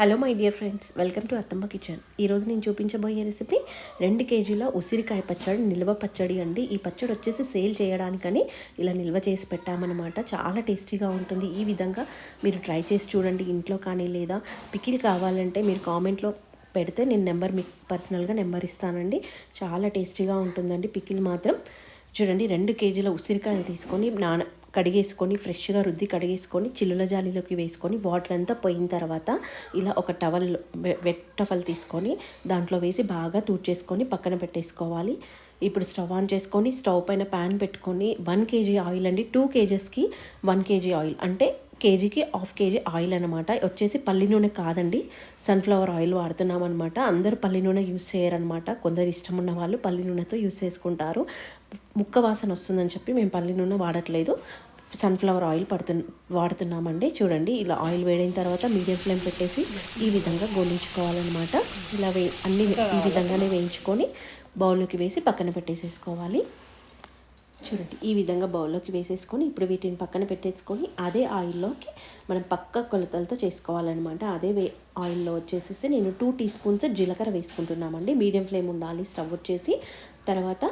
Hello my dear friends welcome to Attamma kitchen ఈరోజు నేను చూపించబోయే రెసిపీ రెండు కేజీల ఉసిరికాయ పచ్చడి నిల్వ పచ్చడి అండి. ఈ పచ్చడి వచ్చేసి సేల్ చేయడానికని ఇలా నిల్వ చేసి పెట్టామన్నమాట. చాలా టేస్టీగా ఉంటుంది. ఈ విధంగా మీరు ట్రై చేసి చూడండి. ఇంట్లో కానీ లేదా పికిల్ కావాలంటే మీరు కామెంట్లో పెడితే నేను నెంబర్ మీకు పర్సనల్గా నెంబర్ ఇస్తానండి. చాలా టేస్టీగా ఉంటుందండి. పికిల్ మాత్రం చూడండి రెండు కేజీల ఉసిరికాయలు తీసుకొని నాన కడిగేసుకొని ఫ్రెష్గా రుద్ది కడిగేసుకొని చిల్లుల జాలీలోకి వేసుకొని వాటర్ అంతా పోయిన తర్వాత ఇలా ఒక టవల్ వెట్ టవల్ తీసుకొని దాంట్లో వేసి బాగా తూడ్చేసుకొని పక్కన పెట్టేసుకోవాలి. ఇప్పుడు స్టవ్ ఆన్ చేసుకొని స్టవ్ పైన ప్యాన్ పెట్టుకొని వన్ కేజీ ఆయిల్ అండి. టూ కేజెస్కి వన్ కేజీ ఆయిల్. అంటే కేజీకి హాఫ్ కేజీ ఆయిల్ అనమాట వచ్చేసి పల్లి నూనె కాదండి. సన్ఫ్లవర్ ఆయిల్ వాడుతున్నాం అనమాట అందరూ పల్లి నూనె యూస్ చేయరనమాట కొందరు ఇష్టం ఉన్న వాళ్ళు పల్లి నూనెతో యూస్ చేసుకుంటారు. ముక్క వాసన వస్తుందని చెప్పి మేము పల్లి నూనె వాడట్లేదు. సన్ఫ్లవర్ ఆయిల్ పడుతు వాడుతున్నామండి. చూడండి ఇలా ఆయిల్ వేడైన తర్వాత మీడియం ఫ్లేమ్ పెట్టేసి ఈ విధంగా గోలించుకోవాలన్నమాట. ఇలా వే అన్ని ఈ విధంగానే వేయించుకొని బౌల్లోకి వేసి పక్కన పెట్టేసేసుకోవాలి. చూడండి ఈ విధంగా బౌల్లోకి వేసేసుకొని ఇప్పుడు వీటిని పక్కన పెట్టేసుకొని అదే ఆయిల్లోకి మనం పక్క కొలతలతో చేసుకోవాలన్నమాట. అదే వే ఆయిల్లో వచ్చేసేసి నేను టూ టీ స్పూన్స్ జీలకర్ర వేసుకుంటున్నామండి. మీడియం ఫ్లేమ్ ఉండాలి స్టవ్ వచ్చేసి. తర్వాత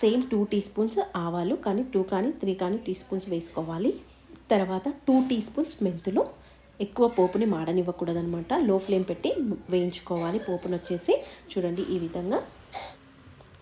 సేమ్ టూ టీ స్పూన్స్ ఆవాలు కానీ టూ కానీ త్రీ కానీ టీ స్పూన్స్ వేసుకోవాలి. తర్వాత టూ టీ స్పూన్స్ మెంతులు. ఎక్కువ పోపుని మాడనివ్వకూడదనమాట లో ఫ్లేమ్ పెట్టి వేయించుకోవాలి. పోపుని వచ్చేసి చూడండి ఈ విధంగా.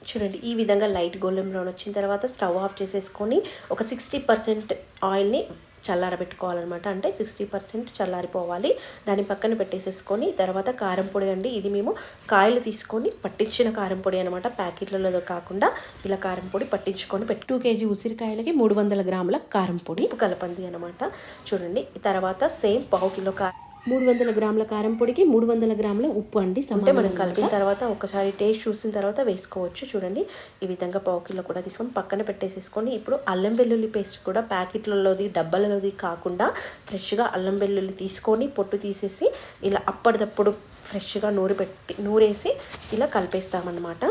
చూడండి ఈ విధంగా లైట్ గోల్డెన్ బ్రౌన్ వచ్చిన తర్వాత స్టవ్ ఆఫ్ చేసేసుకొని ఒక సిక్స్టీ పర్సెంట్ ఆయిల్ని చల్లారబెట్టుకోవాలన్నమాట. అంటే సిక్స్టీ పర్సెంట్ చల్లారిపోవాలి. దాన్ని పక్కన పెట్టేసేసుకొని తర్వాత కారం పొడి అండి. ఇది మేము కాయలు తీసుకొని పట్టించిన కారం పొడి అనమాట ప్యాకెట్లలో కాకుండా ఇలా కారం పొడి పట్టించుకొని పెట్టి టూ కేజీ ఉసిరికాయలకి మూడు వందల గ్రాముల కారం పొడి. కలపంది అనమాట చూడండి. తర్వాత సేమ్ పావు కిలో కారం మూడు వందల గ్రాముల కారం పొడికి మూడు వందల గ్రాముల ఉప్పు అండి అంటే మనం కలిపిన తర్వాత ఒకసారి టేస్ట్ చూసిన తర్వాత వేసుకోవచ్చు. చూడండి ఈ విధంగా పావు కిలో కూడా తీసుకొని పక్కన పెట్టేసేసుకొని ఇప్పుడు అల్లం వెల్లుల్లి పేస్ట్ కూడా ప్యాకెట్లలోది డబ్బాలలోది కాకుండా ఫ్రెష్గా అల్లం వెల్లుల్లి తీసుకొని పొట్టు తీసేసి ఇలా అప్పటిదప్పుడు ఫ్రెష్గా నూరు పెట్టి నూరేసి ఇలా కలిపేస్తామన్నమాట.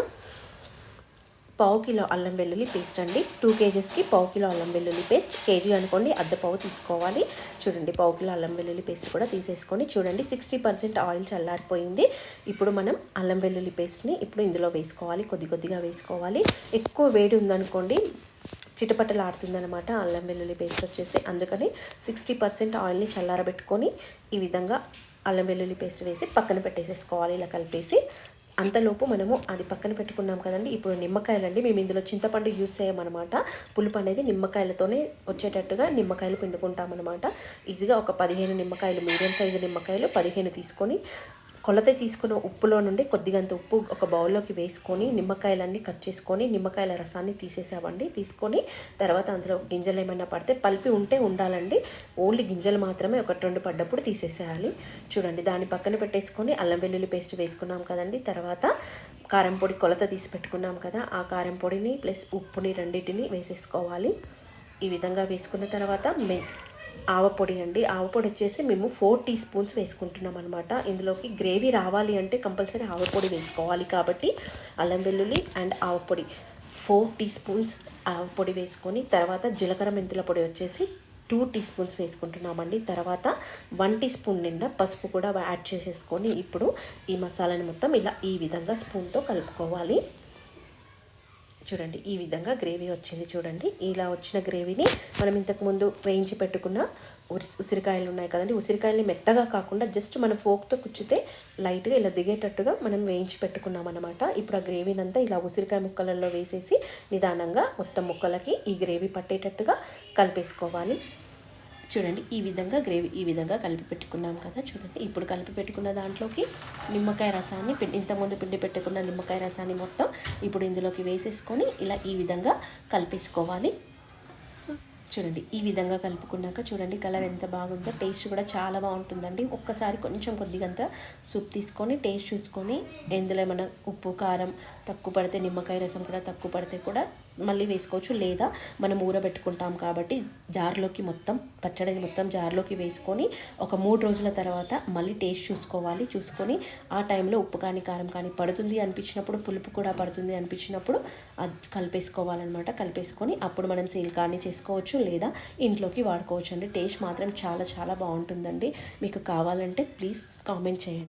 పావు కిలో అల్లం వెల్లుల్లి పేస్ట్ అండి. టూ కేజెస్కి పావు కిలో అల్లం వెల్లుల్లి పేస్ట్. కేజీ అనుకోండి అర్ధ పావు తీసుకోవాలి. చూడండి పావు కిలో అల్లం వెల్లుల్లి పేస్ట్ కూడా తీసేసుకొని చూడండి సిక్స్టీ పర్సెంట్ ఆయిల్ చల్లారిపోయింది. ఇప్పుడు మనం అల్లం వెల్లుల్లి పేస్ట్ని ఇప్పుడు ఇందులో వేసుకోవాలి. కొద్ది కొద్దిగా వేసుకోవాలి. ఎక్కువ వేడి ఉందనుకోండి చిటపటలాడుతుందనమాట అల్లం వెల్లుల్లి పేస్ట్ వచ్చేసి. అందుకని సిక్స్టీ పర్సెంట్ ఆయిల్ని చల్లారబెట్టుకొని ఈ విధంగా అల్లం వెల్లుల్లి పేస్ట్ వేసి పక్కన పెట్టేసేసుకోవాలి ఇలా కలిపేసి. అంతలోపు మనము అది పక్కన పెట్టుకున్నాం కదండి. ఇప్పుడు నిమ్మకాయలండి. మేము ఇందులో చింతపండు యూస్ చేయమన్నమాట. పులుపు అనేది నిమ్మకాయలతోనే వచ్చేటట్టుగా నిమ్మకాయలు పిండుకుంటామన్నమాట. ఈజీగా ఒక పదిహేను నిమ్మకాయలు మీడియం సైజు నిమ్మకాయలు పదిహేను తీసుకొని కొలత తీసుకున్న ఉప్పులో నుండి కొద్దిగంత ఉప్పు ఒక బౌల్లోకి వేసుకొని నిమ్మకాయలన్నీ కట్ చేసుకొని నిమ్మకాయల రసాన్ని తీసేసామండి తీసుకొని తర్వాత అందులో గింజలు ఏమైనా పడితే పల్పి ఉంటే ఉండాలండి. ఓన్లీ గింజలు మాత్రమే ఒకటి రెండు పడ్డప్పుడు తీసేసేయాలి. చూడండి దాన్ని పక్కన పెట్టేసుకొని అల్లం వెల్లుల్లి పేస్ట్ వేసుకున్నాం కదండి. తర్వాత కారం పొడి కొలత తీసి పెట్టుకున్నాం కదా ఆ కారం పొడిని ప్లస్ ఉప్పుని రెండింటిని వేసేసుకోవాలి. ఈ విధంగా వేసుకున్న తర్వాత మె ఆవపొడి అండి. ఆవపొడి వచ్చేసి మేము ఫోర్ టీ స్పూన్స్ వేసుకుంటున్నాం అనమాట ఇందులోకి గ్రేవీ రావాలి అంటే కంపల్సరీ ఆవపొడి వేసుకోవాలి కాబట్టి అల్లం వెల్లుల్లి అండ్ ఆవపొడి ఫోర్ టీ స్పూన్స్ ఆవపొడి వేసుకొని తర్వాత జీలకర్ర మెంతుల పొడి వచ్చేసి టూ టీ స్పూన్స్ వేసుకుంటున్నామండి తర్వాత వన్ టీ స్పూన్ నిండా పసుపు కూడా యాడ్ చేసేసుకొని ఇప్పుడు ఈ మసాలాని మొత్తం ఇలా ఈ విధంగా స్పూన్తో కలుపుకోవాలి. చూడండి ఈ విధంగా గ్రేవీ వచ్చింది చూడండి. ఇలా వచ్చిన గ్రేవీని మనం ఇంతకుముందు వేయించి పెట్టుకున్న ఉసిరికాయలు ఉన్నాయి కదండి. ఉసిరికాయలని మెత్తగా కాకుండా జస్ట్ మనం ఫోక్తో కుచ్చితే లైట్గా ఇలా దిగేటట్టుగా మనం వేయించి పెట్టుకున్నాం అనమాట ఇప్పుడు ఆ గ్రేవీని అంతా ఇలా ఉసిరికాయ ముక్కలలో వేసేసి నిదానంగా మొత్తం ముక్కలకి ఈ గ్రేవీ పట్టేటట్టుగా కలిపేసుకోవాలి. చూడండి ఈ విధంగా గ్రేవీ ఈ విధంగా కలిపి పెట్టుకున్నాం కదా చూడండి. ఇప్పుడు కలిపి పెట్టుకున్న దాంట్లోకి నిమ్మకాయ రసాన్ని ఇంతకుముందు పిండి పెట్టుకున్న నిమ్మకాయ రసాన్ని మొత్తం ఇప్పుడు ఇందులోకి వేసేసుకొని ఇలా ఈ విధంగా కలిపేసుకోవాలి. చూడండి ఈ విధంగా కలుపుకున్నాక చూడండి కలర్ ఎంత బాగుందో. టేస్ట్ కూడా చాలా బాగుంటుందండి. ఒక్కసారి కొంచెం కొద్దిగంత సూప్ తీసుకొని టేస్ట్ చూసుకొని ఎందులో ఏమైనా ఉప్పు కారం తక్కువ పడితే నిమ్మకాయ రసం కూడా తక్కువ పడితే కూడా మళ్ళీ వేసుకోవచ్చు. లేదా మనం ఊరబెట్టుకుంటాం కాబట్టి జార్లోకి మొత్తం పచ్చడిని మొత్తం జార్లోకి వేసుకొని ఒక మూడు రోజుల తర్వాత మళ్ళీ టేస్ట్ చూసుకోవాలి. చూసుకొని ఆ టైంలో ఉప్పు కానీ కారం కానీ పడుతుంది అనిపించినప్పుడు పులుపు కూడా పడుతుంది అనిపించినప్పుడు అది కలిపేసుకోవాలన్నమాట. కలిపేసుకొని అప్పుడు మనం సేల్ కానీ చేసుకోవచ్చు లేదా ఇంట్లోకి వాడుకోవచ్చు అండి. టేస్ట్ మాత్రం చాలా చాలా బాగుంటుందండి. మీకు కావాలంటే ప్లీజ్ కామెంట్ చేయండి.